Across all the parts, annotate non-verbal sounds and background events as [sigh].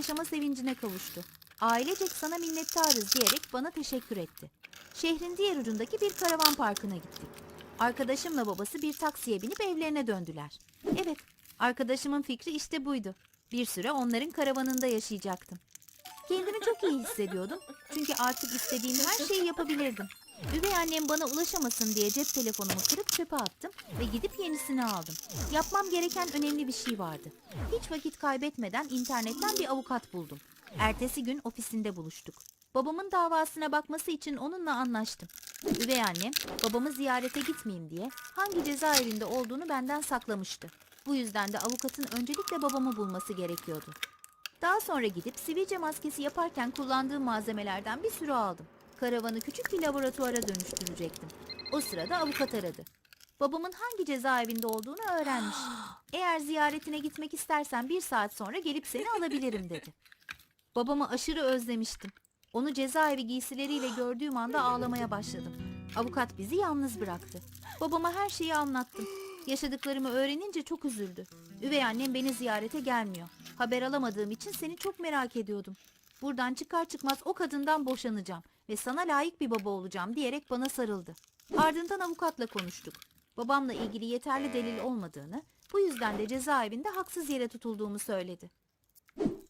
yaşama sevincine kavuştu. Ailecek sana minnettarız diyerek bana teşekkür etti. Şehrin diğer ucundaki bir karavan parkına gittik. Arkadaşımla babası bir taksiye binip evlerine döndüler. Evet, arkadaşımın fikri işte buydu. Bir süre onların karavanında yaşayacaktım. Kendimi çok iyi hissediyordum. Çünkü artık istediğim her şeyi yapabilirdim. Üvey annem bana ulaşamasın diye cep telefonumu kırıp çöpe attım ve gidip yenisini aldım. Yapmam gereken önemli bir şey vardı. Hiç vakit kaybetmeden internetten bir avukat buldum. Ertesi gün ofisinde buluştuk. Babamın davasına bakması için onunla anlaştım. Üvey annem babamı ziyarete gitmeyeyim diye hangi cezaevinde olduğunu benden saklamıştı. Bu yüzden de avukatın öncelikle babamı bulması gerekiyordu. Daha sonra gidip sivilce maskesi yaparken kullandığım malzemelerden bir sürü aldım. Karavanı küçük bir laboratuvara dönüştürecektim. O sırada avukat aradı. Babamın hangi cezaevinde olduğunu öğrenmiş. [gasps] Eğer ziyaretine gitmek istersen bir saat sonra gelip seni alabilirim dedi. Babamı aşırı özlemiştim. Onu cezaevi giysileriyle gördüğüm anda ağlamaya başladım. Avukat bizi yalnız bıraktı. Babama her şeyi anlattım. Yaşadıklarımı öğrenince çok üzüldü. Üvey annem beni ziyarete gelmiyor. Haber alamadığım için seni çok merak ediyordum. Buradan çıkar çıkmaz o kadından boşanacağım ve sana layık bir baba olacağım diyerek bana sarıldı. Ardından avukatla konuştuk. Babamla ilgili yeterli delil olmadığını, bu yüzden de cezaevinde haksız yere tutulduğumu söyledi.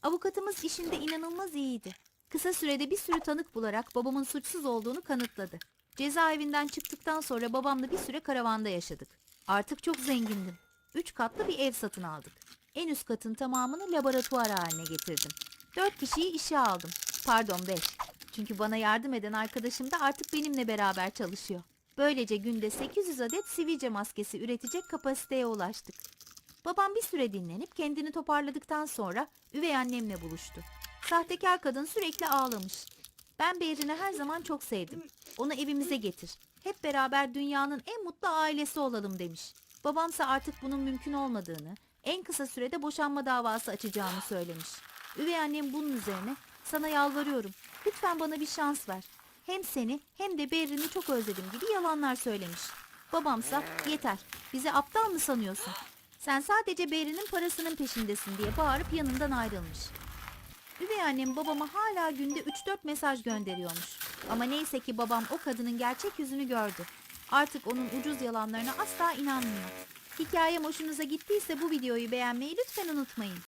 Avukatımız işinde inanılmaz iyiydi. Kısa sürede bir sürü tanık bularak babamın suçsuz olduğunu kanıtladı. Cezaevinden çıktıktan sonra babamla bir süre karavanda yaşadık. Artık çok zengindim. Üç katlı bir ev satın aldık. En üst katın tamamını laboratuvar haline getirdim. Dört kişiyi işe aldım. Pardon beş. Çünkü bana yardım eden arkadaşım da artık benimle beraber çalışıyor. Böylece günde 800 adet sivilce maskesi üretecek kapasiteye ulaştık. Babam bir süre dinlenip kendini toparladıktan sonra üvey annemle buluştu. Sahtekar kadın sürekli ağlamış. Ben Berin'i her zaman çok sevdim. Onu evimize getir. Hep beraber dünyanın en mutlu ailesi olalım demiş. Babamsa artık bunun mümkün olmadığını, en kısa sürede boşanma davası açacağını söylemiş. Üvey annem bunun üzerine sana yalvarıyorum. Lütfen bana bir şans ver. Hem seni hem de Berin'i çok özledim gibi yalanlar söylemiş. Babamsa yeter bizi aptal mı sanıyorsun? Sen sadece Berin'in parasının peşindesin diye bağırıp yanından ayrılmış. Üvey annem babama hala günde 3-4 mesaj gönderiyormuş. Ama neyse ki babam o kadının gerçek yüzünü gördü. Artık onun ucuz yalanlarına asla inanmıyor. Hikayem hoşunuza gittiyse bu videoyu beğenmeyi lütfen unutmayın.